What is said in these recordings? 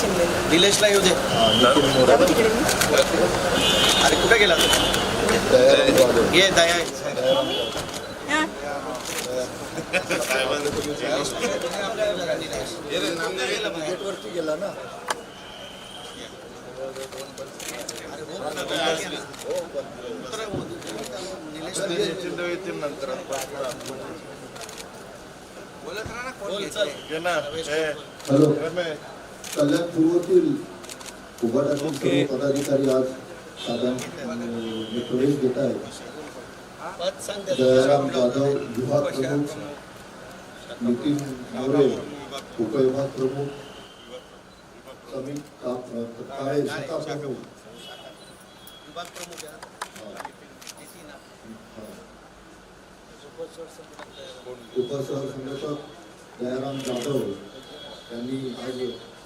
शिंदे निलेशला येऊ दे. अरे कुठे गेला तू? ये दया आहे. हा. गेटवरती गेला ना हॅलो. कल्याण पूर्वतील उभाटातील पदाधिकारी आज साधारण प्रवेश आहेत त्याचं. जयराम जाधव विभाग प्रमुख नितीन मोरे उपविभाग प्रमुख समीर काळे शाखा प्रमुख विभाग प्रमुख आहे ना. नितीन आहे. उपसहसंघटक दयाराम जाधव यांनी आज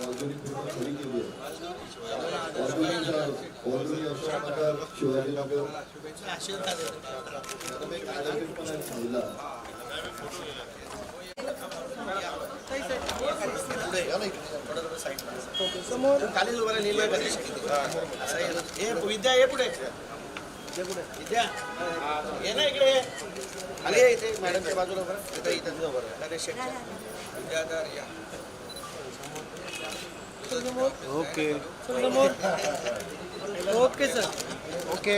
केली आहे वाजवणीचा- वाजवणी समोर खाली उभा विद्या ये पुढे विद्या ये ना इकडे खाली इथे मॅडमच्या बाजूला उभं इथं इथं उभं राहा. विद्या या. Okay okay sir okay